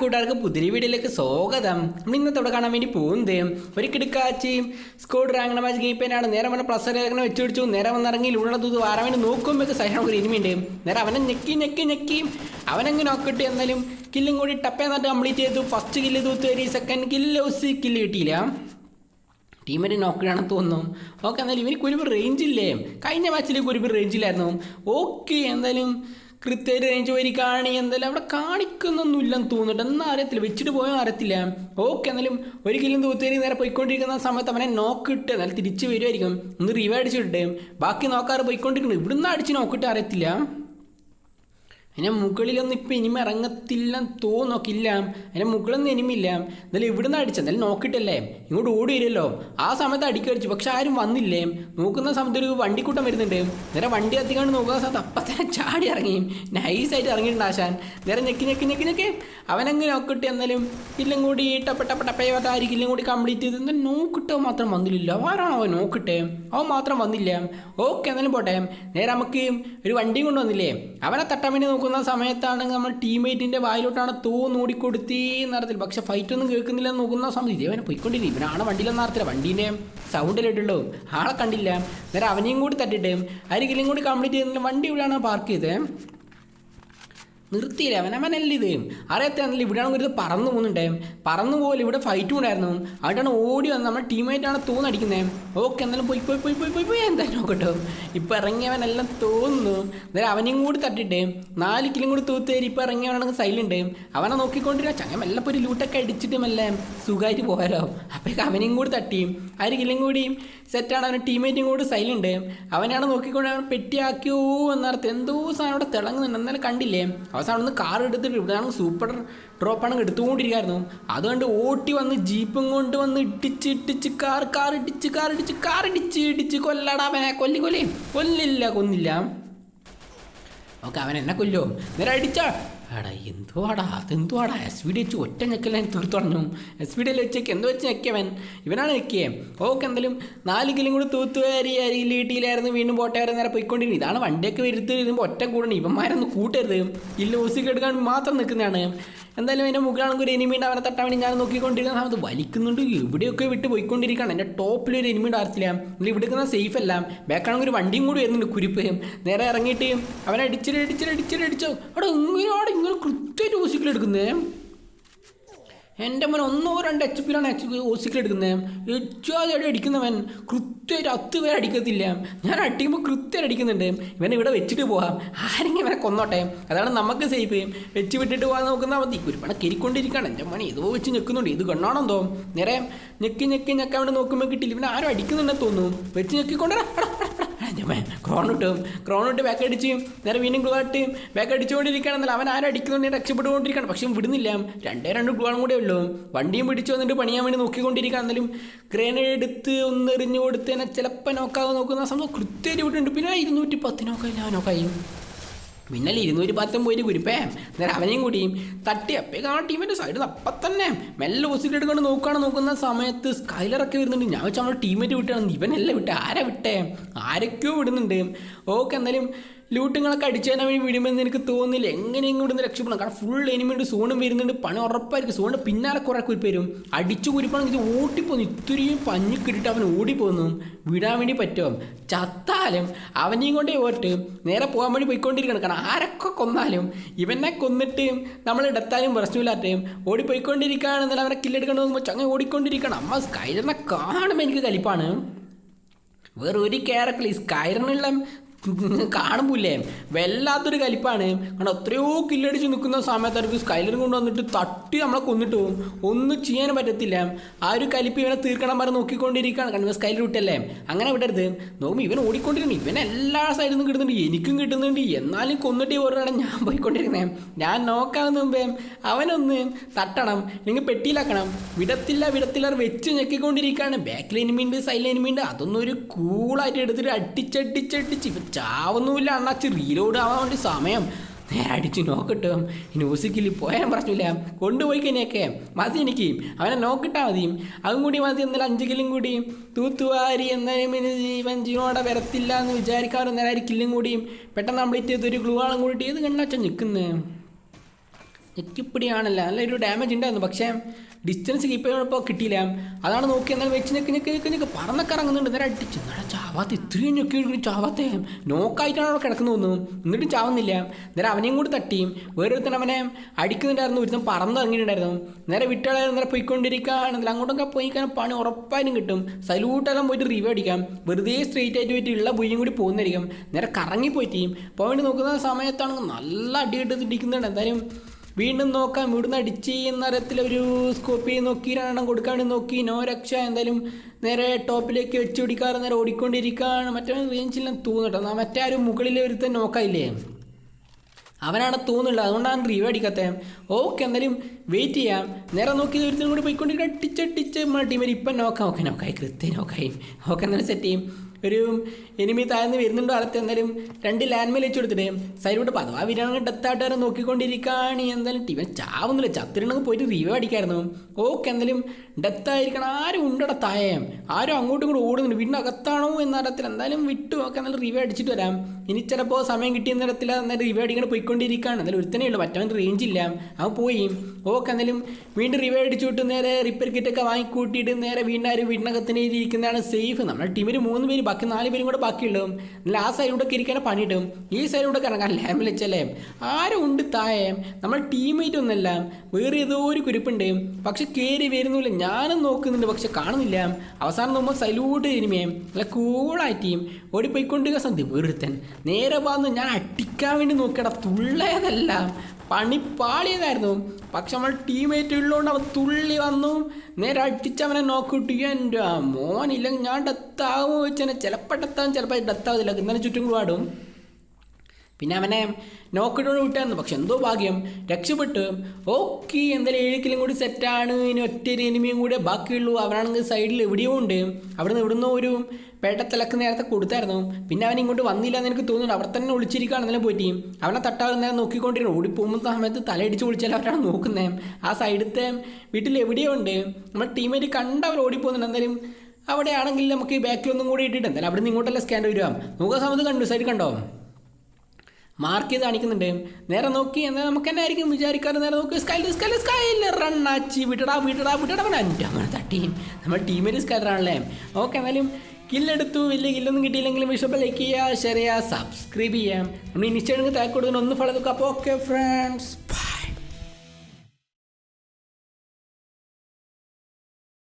കൂട്ടുകാർക്ക് പുതിരി വീഡിയോയിലേക്ക് സ്വാഗതം. നമ്മൾ ഇന്നത്തെ കാണാൻ വേണ്ടി പോകുന്നത് ഒരു കിടക്കാച്ചി സ്കോഡ് റാങ്ക് മാച്ച് ഗെയിം പേനാണ് നേരെ വന്ന പ്ലസ് അങ്ങനെ വെച്ച് പിടിച്ചു. നേരെ വന്നിറങ്ങി ഇവിടെ തൂത്ത് വാരാൻ വേണ്ടി നോക്കുമ്പോൾ സൈഡ് നമുക്ക് നേരെ അവനെ ഞെക്കി ഞെക്കി ഞെക്കി. അവനങ്ങനെ നോക്കിട്ട് എന്നാലും കില്ലും കൂടി ടപ്പേ നട്ട് കംപ്ലീറ്റ് ചെയ്തു. ഫസ്റ്റ് കില്ല് തൂത്ത് കയറി സെക്കൻഡ് കില്ല് ഒസ് കില്ല് കിട്ടിയില്ല. ടീമിന്റെ നോക്കുകയാണെന്ന് തോന്നുന്നു. ഓക്കെ എന്നാലും ഇവന് റേഞ്ച് റേഞ്ചില്ലേ കഴിഞ്ഞ മാച്ചിൽ കുരുപ്പ് റേഞ്ചില്ലായിരുന്നു ഓക്കെ എന്തായാലും കൃത്യമായിട്ട് റേഞ്ച് വരി കാണി എന്തായാലും അവിടെ കാണിക്കുന്നൊന്നുമില്ലെന്ന് തോന്നുന്നുണ്ട്. എന്നാ അറിയത്തില്ല. വെച്ചിട്ട് പോയാൽ അറിയത്തില്ല. ഓക്കെ എന്നാലും ഒരു കിലും തൂത്തേരി നേരെ പോയിക്കൊണ്ടിരിക്കുന്ന സമയത്ത് അവനെ നോക്ക് ഇട്ട് എന്നാലും തിരിച്ച് വരുമായിരിക്കും ഒന്ന് റിവേ അടിച്ചിട്ട് ബാക്കി നോക്കാറ് പോയിക്കൊണ്ടിരിക്കുന്നു. ഇവിടുന്ന് അടിച്ച് നോക്കിയിട്ട് അറിയത്തില്ല. അതിന്റെ മുകളിലൊന്നും ഇപ്പം ഇനിമ ഇറങ്ങത്തില്ല തോന്നൊക്കില്ല. അതിന്റെ മുകളിലൊന്നും ഇനിമില്ല. എന്നാലും ഇവിടുന്ന് അടിച്ച? എന്തായാലും നോക്കിയിട്ടല്ലേ? ഇങ്ങോട്ട് ഓടി വരുമല്ലോ. ആ സമയത്ത് അടിക്കടിച്ചു പക്ഷെ ആരും വന്നില്ലേ? നോക്കുന്ന സമയത്ത് ഒരു വണ്ടിക്കൂട്ടം വരുന്നുണ്ട്. നേരെ വണ്ടി എത്തിക്കാണ്ട് നോക്കുന്ന സമയത്ത് അപ്പം തന്നെ ചാടി ഇറങ്ങി. നൈസായിട്ട് ഇറങ്ങിയിട്ടുണ്ട് ആശാൻ. നേരെ ഞെക്കി ഞെക്കി ഞെക്കി ഞെക്കി. അവനങ്ങനെ നോക്കിട്ട് എന്നാലും ഇല്ലും കൂടി ടപ്പ ടപ്പ ടപ്പയായിട്ട് ആര് കൂടി കംപ്ലീറ്റ് ചെയ്ത് എന്താ നോക്കിട്ടോ. മാത്രം വന്നില്ല ആരാണോ അവൻ? നോക്കിട്ടെ. അവൻ മാത്രം വന്നില്ല. ഓക്കെ എന്നാലും പോട്ടെ. നേരെ നമുക്ക് ഒരു വണ്ടിയും കൊണ്ടുവന്നില്ലേ അവനെ തട്ടാൻ വേണ്ടി നോക്കുന്ന സമയത്താണ് നമ്മൾ ടീംമേറ്റിന്റെ വായിലോട്ടാണ് തൂ കൊടുത്തേ നടത്തിൽ പക്ഷെ ഫൈറ്റ് ഒന്നും കേൾക്കുന്നില്ല എന്ന് നോക്കുന്ന സമയത്ത് ഇതേ അവനെ പോയിക്കൊണ്ടിരിക്കും ഇവനാണ് വണ്ടിയിലൊന്നും നടത്തില്ല വണ്ടീന്റെ സൗണ്ടിലിട്ടുള്ളൂ ആളെ കണ്ടില്ല. നേരെ അവനെയും കൂടി തട്ടിട്ട് ആരെങ്കിലും കൂടി കംപ്ലീറ്റ് ചെയ്യുന്നില്ല വണ്ടി ഇവിടെയാണ് പാർക്ക് ചെയ്തത് നിർത്തിയില്ല? അവൻ അവനല്ല ഇത്? അറിയത്തില്ല ആണെങ്കിൽ ഒരു പറന്നു പോകുന്നുണ്ടേ? പറന്നു പോലെ ഇവിടെ ഫൈറ്റും ഉണ്ടായിരുന്നു. അവിടെയാണ് ഓടി വന്ന് നമ്മുടെ ടീമേറ്റാണ് തോന്നടിക്കുന്നത് ഓക്കെ എന്നാലും പോയി പോയി പോയി പോയി പോയി പോയി. എന്തായാലും നോക്കട്ടോ. ഇപ്പം ഇറങ്ങിയവനെല്ലാം തോന്നുന്നു. അന്നേരം അവനെയും കൂടി തട്ടിട്ട് നാല് കിലും കൂടി തൂത്തേരി ഇപ്പം ഇറങ്ങിയവനാണെങ്കിൽ സൈലുണ്ട് അവനെ നോക്കിക്കൊണ്ടിരുന്ന ചങ്ങ മെല്ലെ ഒരു ലൂട്ടൊക്കെ അടിച്ചിട്ടുമല്ലേ സുഖമായിട്ട് പോയാലോ. അപ്പോഴേക്ക് അവനെയും കൂടി തട്ടി. ആര് കൂടിയും കൂടി സെറ്റാണ് അവന്റെ ടീമേറ്റും കൂടി സൈലുണ്ട് അവനാണ് നോക്കിക്കൊണ്ട് അവൻ പെട്ടിയാക്കിയോ എന്നർത്ഥം എന്തോ സാധനം അവിടെ തിളങ്ങുന്നുണ്ട്. എന്നാലും കണ്ടില്ലേ? അവസാനം ഒന്ന് കാർ എടുത്തിട്ട് ഇവിടെയാണ് സൂപ്പർ ഡ്രോപ്പാണ് എടുത്തുകൊണ്ടിരിക്കുകയായിരുന്നു അതുകൊണ്ട് ഓട്ടി വന്ന് ജീപ്പും കൊണ്ട് വന്ന് ഇടിച്ച് ഇടിച്ച് കാർ കാർ ഇടിച്ച് കാർ ഇടിച്ച് കാർ ഇടിച്ച് ഇടിച്ച് കൊല്ലടാ അവനെ. കൊല്ലി കൊല്ലി. കൊല്ലില്ല കൊന്നില്ല. ഓക്കെ അവൻ എന്നെ കൊല്ലോ നേരെ അടിച്ചാ. എടാ എന്തുവാടാ? അതെന്തുവാടാ? എസ് വി ഡി വെച്ച് ഒറ്റ ഞെക്കല ഞാൻ തീർത്തു എസ് വി ഡിയിൽ വെച്ചേക്ക്. എന്ത് വെച്ച് ഞെക്കിയവൻ? ഇവനാണ് ഞെക്കിയേ. ഓക്കെ എന്തായാലും നാല് കിലും കൂടി തൂത്തുവാരി അരിയിൽ വീട്ടിലായിരുന്നു വീണ്ടും പോട്ടായിരുന്നു നേരെ പോയിക്കൊണ്ടിരുന്നു. ഇതാണ് വണ്ടിയൊക്കെ വരുത്തി വരുമ്പോൾ ഒറ്റ കൂടണം. ഇവന്മാരൊന്നും കൂട്ടരുത്. ഇല്ല ഊസിക്കെടുക്കാൻ മാത്രം നിൽക്കുന്നതാണ്. എന്തായാലും എന്റെ മുകളിലാണെങ്കിൽ ഒരു എനിമി ഉണ്ട്. അവനെ തട്ടാൻ വേണ്ടി ഞാൻ നോക്കിക്കൊണ്ടിരിക്കുന്ന സമയത്ത് വലിക്കുന്നുണ്ട്. ഇവിടെയൊക്കെ വിട്ട് പോയിക്കൊണ്ടിരിക്കുകയാണ്. എന്റെ ടോപ്പിൽ ഒരു എനിമി ആർത്തില്ല ഇല്ല ഇവിടെ നിൽക്കുന്ന സേഫ് അല്ല. ബാക്കാണെങ്കിൽ ഒരു വണ്ടിയും കൂടി വരുന്നുണ്ട്. കുരിപ്പ്. നേരെ ഇറങ്ങിയിട്ട് അവനെ അടിച്ചിട്ട് അടിച്ചിട്ട് അടിച്ചിട്ട് അടിച്ചോ. അവിടെ ഇങ്ങനെ ഇങ്ങനെ കൃത്യമായിട്ട് ഓസിക്കൽ എടുക്കുന്നത് എന്റെ മോൻ ഒന്നോ രണ്ട് എച്ച് പിയിലാണ് എച്ച് പി ഓസിക്കൽ എടുക്കുന്നത് എച്ചാതെ അടിക്കുന്നവൻ കൃത്യമായിട്ട് അത്ത് പേര് അടിക്കത്തില്ല. ഞാൻ അടിക്കുമ്പോൾ കൃത്യമായിട്ട് അടിക്കുന്നുണ്ട്. ഇവനെ ഇവിടെ വെച്ചിട്ട് പോകാം ആരെങ്കിലും ഇവനെ കൊന്നോട്ടെ. അതാണ് നമുക്ക് സേഫ് വെച്ച് വിട്ടിട്ട് പോകാൻ നോക്കുന്ന മതി കുരുപ്പണ കെരിക്കൊണ്ടിരിക്കുകയാണ് എന്റെ മോനെ ഏതോ വെച്ച് ഞെക്കുന്നുണ്ട്. ഇത് കണ്ണാണെന്തോ നേരെ ഞെക്കി ഞെക്കി ഞെക്കാൻ വേണ്ടി നോക്കുമ്പോൾ കിട്ടില്ല ഇവനെ ആരും അടിക്കുന്നുണ്ടെന്ന് തോന്നുന്നു. വെച്ച് ഞെക്കിക്കൊണ്ടേ ക്രോണിട്ട് ക്രോൺ ഇട്ട്. ബാക്ക് അടിച്ച്. നേരെ വീണ്ടും ഗ്ലൂ ഇട്ട്. ബാക്ക് അവൻ ആരും അടിക്കുന്നുണ്ട്. രക്ഷപ്പെട്ടുകൊണ്ടിരിക്കുകയാണ്. പക്ഷെ വിടുന്നില്ല. രണ്ടേ രണ്ട് ഗ്ലൂളും കൂടെ ഉള്ളൂ. വണ്ടിയും പിടിച്ചു വന്നിട്ട് പണിയാൻ വേണ്ടി നോക്കിക്കൊണ്ടിരിക്കുകയാണെന്നാലും ഗ്രേനേഡ് എടുത്ത് ഒന്ന് എറിഞ്ഞു കൊടുത്ത് തന്നെ ചിലപ്പോൾ നോക്കാതെ നോക്കുന്ന സംഭവം കൃത്യമായിട്ട് വിട്ടിട്ടുണ്ട് പിന്നെ ഇരുന്നൂറ്റി പത്ത് നോക്കായില്ല നോക്കായി പിന്നല്ലേ ഇരുന്നൂറ്റി പത്തും പോയിട്ട് കുരിപ്പേ. നേരെ അവനെയും കൂടിയും തട്ടി അപ്പേക്ക് ആ ടീമിന്റെ സൈഡിൽ അപ്പം തന്നെ മെല്ലെ പോസിറ്റ് എടുക്കൊണ്ട് നോക്കുകയാണ് നോക്കുന്ന സമയത്ത് സ്കൈലറൊക്കെ വരുന്നുണ്ട്. ഞാൻ വെച്ചാൽ നമ്മുടെ ടീമേറ്റ് വിട്ടാണ്. ഇവനല്ല വിട്ടേ? ആരാ വിട്ടേ? ആരൊക്കെയോ വിടുന്നുണ്ട്. ഓക്കെ എന്തായാലും ലൂട്ടുകളൊക്കെ അടിച്ചു തരാൻ വേണ്ടി വിടുമെന്ന് എനിക്ക് തോന്നുന്നില്ല എങ്ങനെയും ഇവിടുന്ന് രക്ഷപ്പെടണം? കാരണം ഫുൾ എനിമിയുണ്ട് സോണും വരുന്നുണ്ട് പണി ഉറപ്പായിരിക്കും. സോണ് പിന്നാലെ കുറേ കുരിപ്പേരും അടിച്ചു കുരിപ്പാണെങ്കിൽ ഇത് ഓടിപ്പോന്നു ഇത്രയും പഞ്ഞു കിട്ടിയിട്ട് അവൻ ഓടിപ്പോന്നു വിടാൻ വേണ്ടി പറ്റും ചത്താലും അവനെയും കൊണ്ടേ ഓട്ട് നേരെ പോകാൻ വേണ്ടി പോയിക്കൊണ്ടിരിക്കണം. കാരണം ആരൊക്കെ കൊന്നാലും ഇവനെ കൊന്നിട്ട് നമ്മൾ ഇടത്താലും പ്രശ്നമില്ലാത്തയും ഓടിപ്പോയിക്കൊണ്ടിരിക്കുകയാണെന്നാൽ അവനെ കില്ലെടുക്കണം നോക്കുമ്പോൾ ചങ്ങ ഓടിക്കൊണ്ടിരിക്കണം. അമ്മ സ്കൈലറിനെ കാണുമ്പോൾ എനിക്ക് കലിപ്പാണ്. വേറെ ഒരു ക്യാരക്ടർ ഈ സ്കൈറിനുള്ള കാണുമ്പില്ലേ? വല്ലാത്തൊരു കലിപ്പാണ്. കാരണം എത്രയോ കില്ലടിച്ച് നിൽക്കുന്ന സമയത്ത് അവർക്ക് സ്കൈലറും കൊണ്ട് വന്നിട്ട് തട്ടി നമ്മളെ കൊന്നിട്ട് പോകും ഒന്നും ചെയ്യാൻ പറ്റത്തില്ല. ആ ഒരു കലിപ്പ് ഇവനെ തീർക്കണം പറഞ്ഞ് നോക്കിക്കൊണ്ടിരിക്കുകയാണ്. കാരണം ഇവൻ സ്കൈലർ വിട്ടല്ലേ? അങ്ങനെ വിടരുത്. നോക്കുമ്പോൾ ഇവൻ ഓടിക്കൊണ്ടിരിക്കണം ഇവൻ എല്ലാ സൈഡിൽ നിന്നും കിട്ടുന്നുണ്ട്. എനിക്കും കിട്ടുന്നുണ്ട്. എന്നാലും കൊന്നിട്ട് ഓരോടാണ് ഞാൻ പോയിക്കൊണ്ടിരിക്കുന്നത് ഞാൻ നോക്കാവുന്ന മുമ്പേ അവനൊന്ന് തട്ടണം. അല്ലെങ്കിൽ പെട്ടിയിലാക്കണം. വിടത്തില്ല വിടത്തില്ല വെച്ച് ഞെക്കിക്കൊണ്ടിരിക്കുകയാണ്. ബാക്കിൽ എനിമിയുണ്ട് സൈഡിൽ എനിമിയുണ്ട് അതൊന്നും ഒരു കൂളായിട്ട് എടുത്തിട്ട് അടിച്ചടിച്ചടിച്ച് ചാവുന്നുമില്ല. അണ്ണാച്ച് റീലോഡ് ആവാൻ വേണ്ടി സമയം. നേരെ അടിച്ച് നോക്കട്ടോ മ്യൂസിക്കിൽ പോയാൻ പ്രശ്നമില്ല കൊണ്ടുപോയി കഴിഞ്ഞൊക്കെ മതി എനിക്ക്. അവനെ നോക്കിട്ടാൽ മതി. അതും കൂടി മതി എന്നാലും അഞ്ച് കില്ലും കൂടി. തൂത്തുവാരി എന്നാലും ജീവൻ ജീവനോടെ വരത്തില്ല എന്ന് വിചാരിക്കാറ് നേരെ കില്ലും കൂടിയും പെട്ടെന്ന് കംപ്ലീറ്റ് ചെയ്ത് ഒരു ഗ്ലൂ ആളും കൂടിയിട്ട് ഏത് കണ്ണാച്ചാ നിൽക്കുന്നത് ഞെക്കിപ്പിടിയാണല്ലോ നല്ലൊരു ഡാമേജ് ഉണ്ടായിരുന്നു പക്ഷേ ഡിസ്റ്റൻസ് കീപ്പ് ചെയ്യുമ്പോൾ കിട്ടിയില്ല. അതാണ് നോക്കി എന്നാൽ വെച്ച് നിൽക്ക് നിൽക്ക് നിൽക്ക് നിൽക്ക് പറന്നൊക്കെ ഇറങ്ങുന്നുണ്ട്. നേരെ അടിച്ച്. നേരെ ചാവാത്ത ഇത്രയും ഞൊക്കി ചാവാത്തേ. നോക്കായിട്ടാണ് അവിടെ കിടക്കുന്നു തോന്നുന്നു. എന്നിട്ടും ചാവുന്നില്ല. നേരെ അവനെയും കൂടി തട്ടിയും വേറൊരുത്തൻ അവനെ അടിക്കുന്നുണ്ടായിരുന്നു. ഒരുത്തൻ പറന്ന് ഇറങ്ങിയിട്ടുണ്ടായിരുന്നു. നേരെ വിട്ടാളായിരുന്നു നേരെ പോയിക്കൊണ്ടിരിക്കുകയാണെങ്കിൽ അങ്ങോട്ടൊക്കെ പോയി കഴിഞ്ഞാൽ പണി ഉറപ്പായും കിട്ടും. സല്യൂട്ടെല്ലാം പോയിട്ട് റിവ്യൂ അടിക്കാം. വെറുതെ സ്ട്രെയിറ്റ് ആയിട്ട് പോയിട്ട് ഉള്ള ബുയ്യും കൂടി പോകുന്നതായിരിക്കും. നേരെ കറങ്ങി പോയിട്ട് നോക്കുന്ന സമയത്താണെങ്കിൽ നല്ല അടി കിട്ടുന്നുണ്ട് എന്തായാലും വീണ്ടും നോക്കാം. ഇവിടുന്ന് അടിച്ച് ഒരു സ്കോപ്പ് ചെയ്ത് നോക്കി രണ്ടെണ്ണം കൊടുക്കാൻ നോക്കി. നോ രക്ഷ. എന്തായാലും നേരെ ടോപ്പിലേക്ക് വെച്ച് പിടിക്കാറ് നേരെ ഓടിക്കൊണ്ടിരിക്കുകയാണ് മറ്റേ റേഞ്ചിലും തോന്നട്ടോ മറ്റേ ആരും മുകളിൽ ഒരുത്തൻ നോക്കായില്ലേ അവനാണ് തോന്നുന്നുള്ളത് അതുകൊണ്ടാണ് റിവ്യൂ അടിക്കാത്തത് ഓക്കെ എന്തായാലും വെയിറ്റ് ചെയ്യാം. നേരെ നോക്കി ഒരുത്തരും കൂടി പോയിക്കൊണ്ടിരിക്കുക അടിച്ചടിച്ച് നമ്മളെ ടീമിൽ ഇപ്പം നോക്കാം ഓക്കെ നോക്കായി കൃത്യം നോക്കായി ഓക്കെ എന്തായാലും സെറ്റ് ചെയ്യും. ഒരു എനിമി താഴ്ന്ന് വരുന്നുണ്ടോ അകത്ത്? എന്തായാലും രണ്ട് ലാൻഡ് മേൽ വെച്ച് കൊടുത്തിട്ട് സൈഡിലോട്ട് പതവാ വിരാണെങ്കിൽ ഡെത്താട്ടുകാരെ നോക്കിക്കൊണ്ടിരിക്കുകയാണ് എന്തായാലും ടീവൻ ചാവുന്നില്ല. ചത്തിരണെങ്കിൽ പോയിട്ട് റിവ്യൂ അടിക്കായിരുന്നു. ഓക്കെ എന്തായാലും ഡെത്ത് ആയിരിക്കണം ആരും ഉണ്ടട തായം? ആരും അങ്ങോട്ടും ഇങ്ങോട്ടും ഓടുന്നുണ്ട് വീടിന്റെ അകത്താണോ എന്ന തരത്തിൽ എന്തായാലും വിട്ടു. ഒക്കെ എന്നാലും റിവ്യൂ അടിച്ചിട്ട് വരാം. ഇനി ചിലപ്പോൾ സമയം കിട്ടിയ നേരത്തിൽ എന്നാലും റിവ്യൂ അടിക്കാൻ പോയിക്കൊണ്ടിരിക്കുകയാണ് എന്നാലും ഒരുത്തനേ ഉള്ളൂ. മറ്റവൻ റേഞ്ച് ഇല്ല. അവൻ പോയി. ഓക്കെ എന്നാലും വീണ്ടും റിവ്യൂ അടിച്ചു വിട്ട് നേരെ റിപ്പയർ കിറ്റൊക്കെ വാങ്ങിക്കൂട്ടിയിട്ട് നേരെ വീണ്ടും ആരും വീടിനകത്തിനെ ഇരിക്കുന്നതാണ് സേഫ് നമ്മുടെ ടീമിൽ മൂന്ന് പേര് ബാക്കി നാല് പേരും കൂടെ ബാക്കിയുള്ളതും എന്നാൽ ആ സൈഡിലൂടെ ഇരിക്കാൻ പണിയിട്ടും ഈ സൈഡിലൂടെ ഇറങ്ങാൻ ലാമ്പിൽ വെച്ചല്ലേ ആരും ഉണ്ട് താഴെ. നമ്മൾ ടീമേറ്റ് ഒന്നല്ല വേറെ ഏതോ ഒരു കുരിപ്പുണ്ട് പക്ഷെ കയറി വരുന്നില്ല ഞാനും നോക്കുന്നുണ്ട്. പക്ഷെ കാണുന്നില്ല. അവസാനം നോക്കുമ്പോൾ സൈലൂട്ട് ഇനിമേ നല്ല കൂളായിട്ട് ഓടിപ്പോയിക്കൊണ്ടിരിക്കുക സന്ധി വേറൊരുത്തൻ നേരെ വന്ന് ഞാൻ അടിക്കാൻ വേണ്ടി നോക്കിയടാ. തുള്ളയതല്ല. പണി പാളിയതായിരുന്നു. പക്ഷെ നമ്മൾ ടീമേറ്റ് ഉള്ളതുകൊണ്ട് അവൻ തുള്ളി വന്നു. നേരെ അടിച്ചവനെ നോക്കിട്ട്. എന്റെ മോനില്ലെങ്കിൽ ഞാൻ ഡെത്താകുമോ വെച്ചാൽ ചിലപ്പോൾ ഡെത്താകും ചിലപ്പോൾ ഡെത്താവില്ല ഇന്നലെ ചുറ്റും കൂടെ ആടും പിന്നെ അവനെ നോക്കിട്ടോട് വിട്ടായിരുന്നു പക്ഷെ എന്തോ ഭാഗ്യം. രക്ഷപ്പെട്ട് ഓക്കെ എന്തായാലും ഏഴിക്കലും കിലും കൂടി സെറ്റാണ് ഇനി ഒറ്റ എനിമിയും കൂടെ ബാക്കിയുള്ളൂ. അവനാണെങ്കിൽ സൈഡിൽ എവിടെയോ ഉണ്ട്. അവിടുന്ന് ഇവിടുന്ന് ഒരു പേട്ടത്തിലൊക്കെ നേരത്തെ കൊടുത്തായിരുന്നു. പിന്നെ അവൻ ഇങ്ങോട്ട് വന്നില്ല എന്ന് എനിക്ക് തോന്നുന്നു അവിടെ തന്നെ ഒളിച്ചിരിക്കുകയാണെന്നല്ലേ പോയിട്ട്. അവനെ തട്ടാതെ നേരം നോക്കിക്കൊണ്ടിരുന്നു. ഓടിപ്പോകുന്ന സമയത്ത് തലയിടിച്ച് വിളിച്ചാൽ അവരാണ് നോക്കുന്നത് ആ സൈഡത്തെ വീട്ടിൽ എവിടെയോ ഉണ്ട്. നമ്മുടെ ടീമേറ്റ് കണ്ട് അവർ ഓടിപ്പോകുന്നുണ്ട്. എന്തായാലും അവിടെയാണെങ്കിൽ നമുക്ക് ഈ ബാക്കിലൊന്നും കൂടി ഇട്ടിട്ട് എന്തായാലും അവിടെ നിന്ന് ഇങ്ങോട്ടല്ല സ്കാൻ വരിക നോക്കാൻ സമയത്ത് കണ്ടു. സൈഡ് കണ്ടോ? മാർക്ക് ചെയ്ത് കാണിക്കുന്നുണ്ട്. നേരെ നോക്കി എന്നാൽ നമുക്ക് തന്നെ ആയിരിക്കും വിചാരിക്കാറ്? നേരെ നോക്കി സ്കൈൽ സ്കൈൽ സ്കൈൽ റണ്ണാച്ചി വിട്ടടാ വിട്ടടാ വിട്ടടാ അവൻ അന്റെ അങ്ങനെ തട്ടിയും നമ്മൾ ടീമിൽ സ്കൈലറാണല്ലേ ഓക്കെ എന്നാലും കില്ലെടുത്തു വലിയ കില്ലൊന്നും കിട്ടിയില്ലെങ്കിലും വിഷപ്പ് ലൈക്ക് ചെയ്യുക ഷെയർ ചെയ്യുക സബ്സ്ക്രൈബ് ചെയ്യാം നമ്മൾ ഇനിഷ്ഠ താഴെ കൊടുക്കുന്ന. ഒന്ന് ഫോളോ നോക്കുക അപ്പോൾ ഓക്കെ ഫ്രണ്ട്സ്